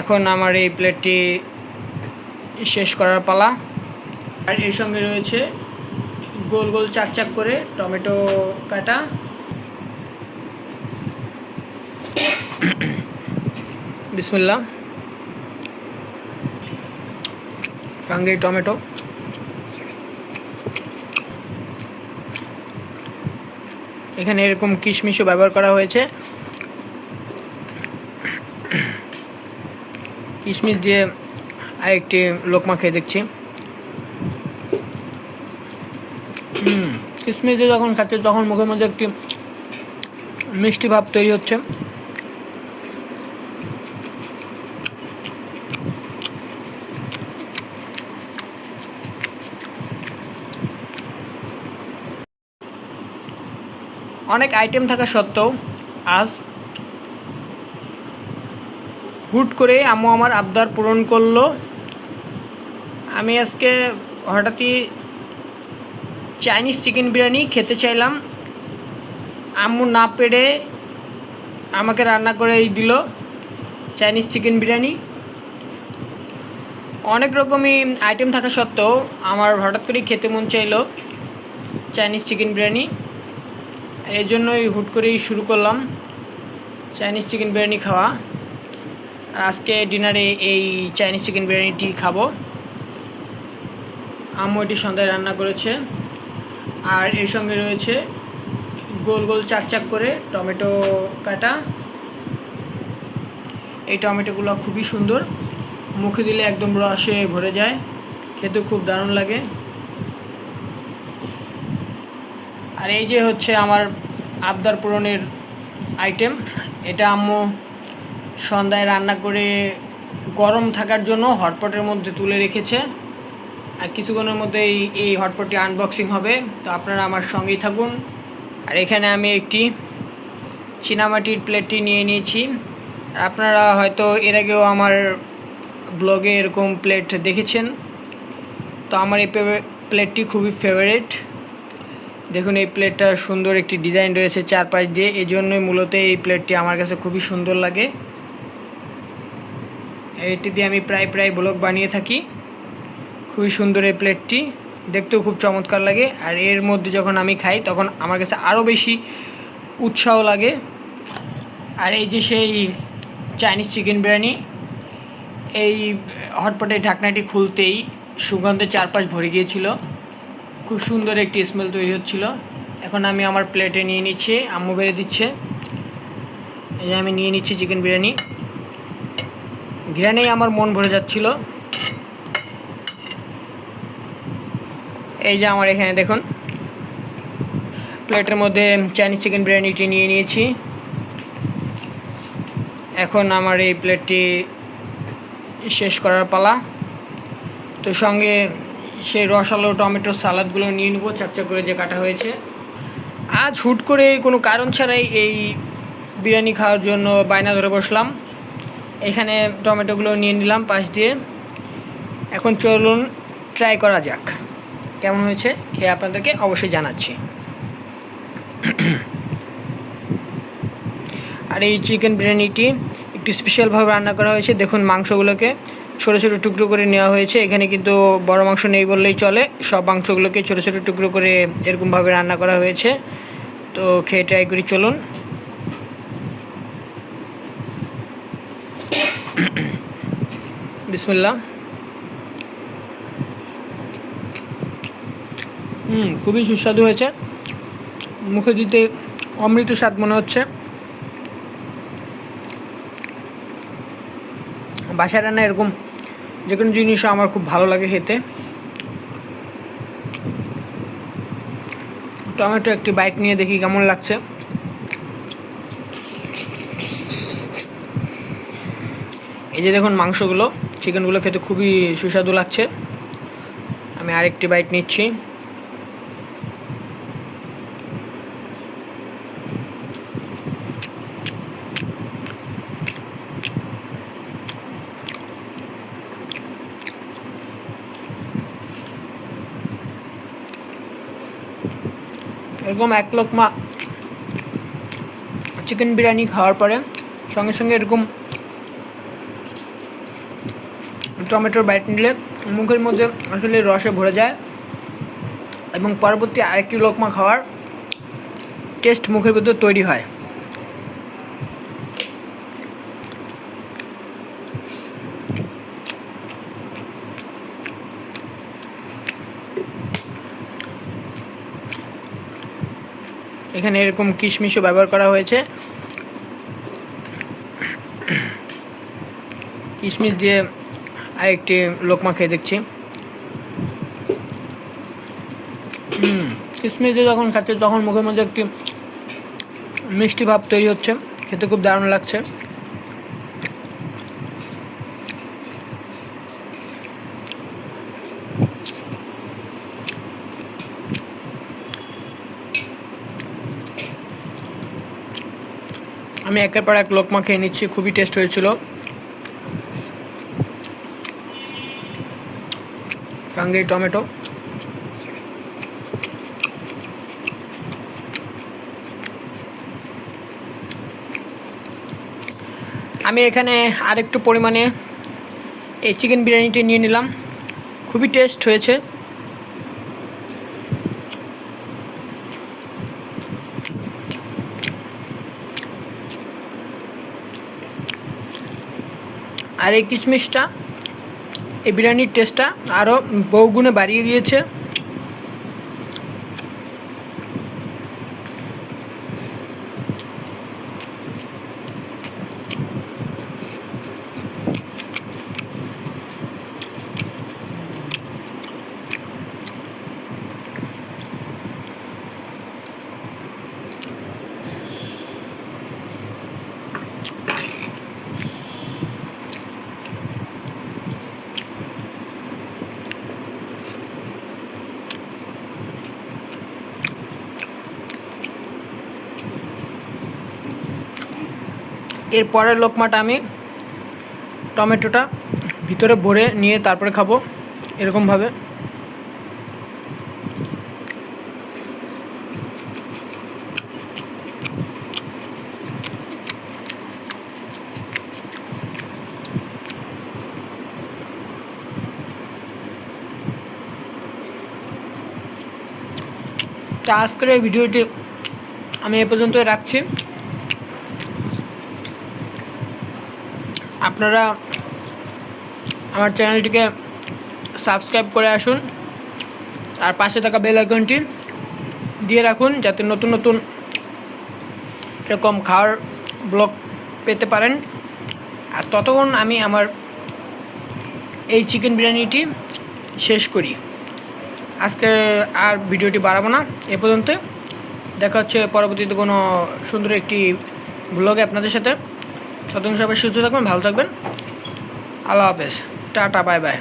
এখন আমার এই প্লেটটি শেষ করার পালা। আর এর সঙ্গে রয়েছে গোল গোল চাক চাক করে টমেটো কাটা। বিসমিল্লা সঙ্গে টমেটো। এখানে এরকম কিশমিশও ব্যবহার করা হয়েছে। কিশমিশ দিয়ে আরেকটি লোকমা খেয়ে দেখছি। হুম কিশমিশ দিয়ে যখন খাচ্ছে তখন মুখের মধ্যে একটি মিষ্টি ভাব তৈরি হচ্ছে। অনেক আইটেম থাকা সত্ত্বেও আজ হুট করে আম্মু আমার আবদার পূরণ করল। আমি আজকে হঠাৎই চাইনিজ চিকেন বিরিয়ানি খেতে চাইলাম। আম্মু না পেরে আমাকে রান্না করে দিল চাইনিজ চিকেন বিরিয়ানি। অনেক রকমই আইটেম থাকা সত্ত্বেও আমার হঠাৎ করেই খেতে মন চাইলো চাইনিজ চিকেন বিরিয়ানি। এই জন্যই হুট করেই শুরু করলাম চাইনিজ চিকেন বিরিয়ানি খাওয়া। আজকে ডিনারে এই চাইনিজ চিকেন বিরিয়ানিটি খাব। আম্মু এটি সন্ধ্যায় রান্না করেছে। আর এর সঙ্গে রয়েছে গোল গোল চাক চাক করে টমেটো কাটা। এই টমেটোগুলো খুবই সুন্দর। মুখে দিলে একদম রসে ভরে যায়। খেতে খুব দারুণ লাগে। আর এই যে হচ্ছে আমার আবদার পূরণের আইটেম এটা আম্মু সন্ধ্যায় রান্না করে গরম থাকার জন্য হটপটের মধ্যে তুলে রেখেছে। আর কিছুক্ষণের মধ্যেই এই এই হটপটটি আনবক্সিং হবে। তো আপনারা আমার সঙ্গেই থাকুন। আর এখানে আমি একটি চীনামাটির প্লেটটি নিয়ে নিয়েছি। আপনারা হয়তো এর আগেও আমার ব্লগে এরকম প্লেট দেখেছেন। তো আমার এই প্লেটটি খুবই ফেভারেট দেখুন, এই প্লেটটা সুন্দর একটি ডিজাইন রয়েছে চারপাশ দিয়ে। এই জন্যই মূলত এই প্লেটটি আমার কাছে খুবই সুন্দর লাগে। এটি দিয়ে আমি প্রায় প্রায় ব্লগ বানিয়ে থাকি। খুবই সুন্দর এই প্লেটটি। দেখতেও খুব চমৎকার লাগে। আর এর মধ্যে যখন আমি খাই, তখন আমার কাছে আরও বেশি উৎসাহ লাগে। আর এই যে সেই চাইনিজ চিকেন বিরিয়ানি এই হটপটের ঢাকনাটি খুলতেই সুগন্ধে চারপাশ ভরে গিয়েছিল। খুব সুন্দর একটি স্মেল তৈরি হচ্ছিল। এখন আমি আমার প্লেটে নিয়ে নিচ্ছি। আম্মু বেড়ে দিচ্ছে। এই যে আমি নিয়ে নিচ্ছি চিকেন বিরিয়ানি বিরিয়ানি আমার মন ভরে যাচ্ছিল। এই যে আমার এখানে দেখুন। প্লেটের মধ্যে চাইনিজ চিকেন বিরিয়ানিটি নিয়ে নিয়েছি। এখন আমার এই প্লেটটি শেষ করার পালা। তো সঙ্গে সেই রসালো টমেটো সালাদগুলো নিয়ে নেব, চাকচাক করে যে কাটা হয়েছে। আজ হুট করে কোনো কারণ ছাড়াই এই বিরিয়ানি খাওয়ার জন্য বায়না ধরে বসলাম। এখানে টমেটোগুলো নিয়ে নিলাম পাশ দিয়ে। এখন চলুন ট্রাই করা যাক। কেমন হয়েছে? খেয়ে আপনাদেরকে অবশ্যই জানাচ্ছি। আর এই চিকেন বিরিয়ানিটি একটু স্পেশালভাবে রান্না করা হয়েছে। দেখুন মাংসগুলোকে ছোটো ছোটো টুকরো করে নেওয়া হয়েছে। এখানে কিন্তু বড় মাংস নেই বললেই চলে। সব মাংসগুলোকে ছোটো ছোটো টুকরো করে এরকমভাবে রান্না করা হয়েছে। তো খেয়ে ট্রাই করি, চলুন। বিসমিল্লা হুম, খুবই সুস্বাদু হয়েছে। মুখে দিতে অমৃত স্বাদ মনে হচ্ছে। বাসায় রান্না এরকম যে কোনো জিনিসও আমার খুব ভালো লাগে খেতে। টমেটো একটি বাইট নিয়ে দেখি কেমন লাগছে। এই যে দেখুন মাংসগুলো। চিকেনগুলো খেতে খুবই সুস্বাদু লাগছে। আমি আরেকটি বাইট নিচ্ছি। এরকম এক লোকমা চিকেন বিরিয়ানি খাওয়ার পরে সঙ্গে সঙ্গে এরকম টমেটোর বাইট নিলে মুখের মধ্যে আসলে রসে ভরে যায়। এবং পরবর্তী আরেকটি লোকমা খাওয়ার টেস্ট মুখের ভিতর তৈরি হয়। এখানে এরকম কিশমিশও ব্যবহার করা হয়েছে। কিশমিশ দিয়ে আরেকটি লোকমা খেয়ে দেখছি। কিশমিশ দিয়ে যখন খাচ্ছে, তখন মুখের মধ্যে একটি মিষ্টি ভাব তৈরি হচ্ছে। খেতে খুব দারুণ লাগছে। আমি একের পর এক লোকমা খেয়ে নিচ্ছি, খুবই টেস্ট হয়েছিল। সঙ্গে টমেটো। আমি এখানে আরেকটু পরিমাণে এই চিকেন বিরিয়ানিটি নিয়ে নিলাম। খুবই টেস্ট হয়েছে। আর এই কিশমিশটা এই বিরিয়ানির টেস্টটা আরও বহুগুণে বাড়িয়ে দিয়েছে। এর পরের লোকমাটা আমি টমেটোটা ভিতরে ভরে নিয়ে তারপরে খাব এরকমভাবে তা আজকের এই ভিডিওটি আমি এ পর্যন্তই রাখছি। আপনারা আমার চ্যানেলটিকে সাবস্ক্রাইব করে আসুন আর পাশে থাকা বেল আইকনটি দিয়ে রাখুন যাতে নতুন নতুন এরকম খাওয়ার ব্লগ পেতে পারেন। আর ততক্ষণ আমি আমার এই চিকেন বিরিয়ানিটি শেষ করি। আজকে আর ভিডিওটি বাড়াবো না, এ পর্যন্ত দেখা হচ্ছে পরবর্তীতে কোনো সুন্দর একটি ব্লগে আপনাদের সাথে। ততক্ষণ সবাই সুস্থ থাকবেন ভালো থাকবেন। আল্লাহ হাফেজ। Tata bye bye.